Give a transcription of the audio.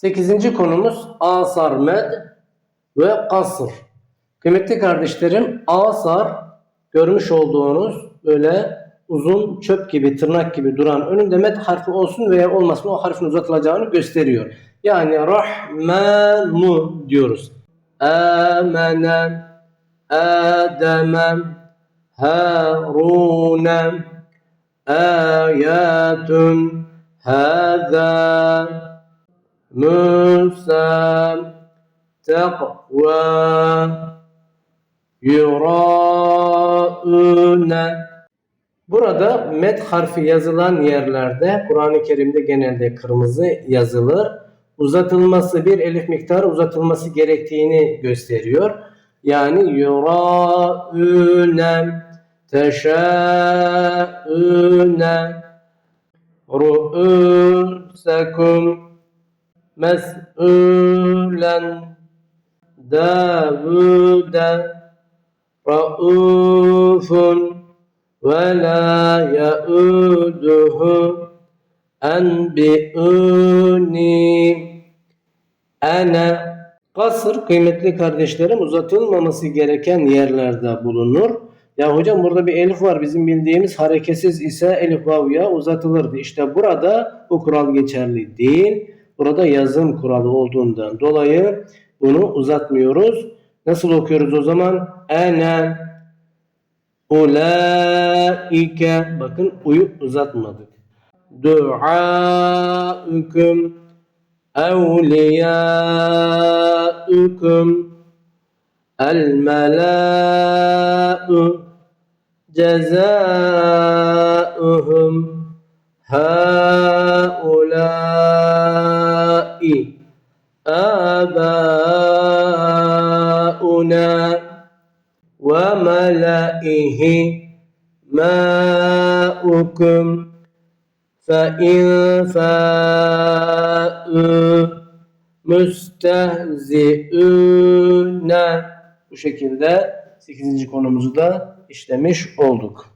Sekizinci konumuz asar med ve kasır. Kıymetli kardeşlerim asar görmüş olduğunuz böyle uzun çöp gibi tırnak gibi duran önünde med harfi olsun veya olmasın o harfin uzatılacağını gösteriyor. Yani rahmanu diyoruz. Amene Adem'e Harun'e ayatun hâzâ Musa takva yuraune Burada met harfi yazılan yerlerde Kur'an-ı Kerim'de genelde kırmızı yazılır. Uzatılması bir elif miktarı uzatılması gerektiğini gösteriyor. Yani yuraune teşâune ru'usekum mes'ulen Davude raufun ve la yauduhu enbi'uni ene Kasır kıymetli kardeşlerim uzatılmaması gereken yerlerde bulunur. Ya hocam burada bir elif var bizim bildiğimiz hareketsiz ise elif vavya uzatılırdı. İşte burada bu kural geçerli değil. Burada yazım kuralı olduğundan dolayı bunu uzatmıyoruz. Nasıl okuyoruz o zaman? Ene ulaike bakın uyu uzatmadık. Duaüküm evliyaüküm el melâ'u cezâuhum haulâi آباؤنا وملئه ماؤكم فإن فاءوا müstehzi'ûne bu şekilde 8. konumuzu da işlemiş olduk.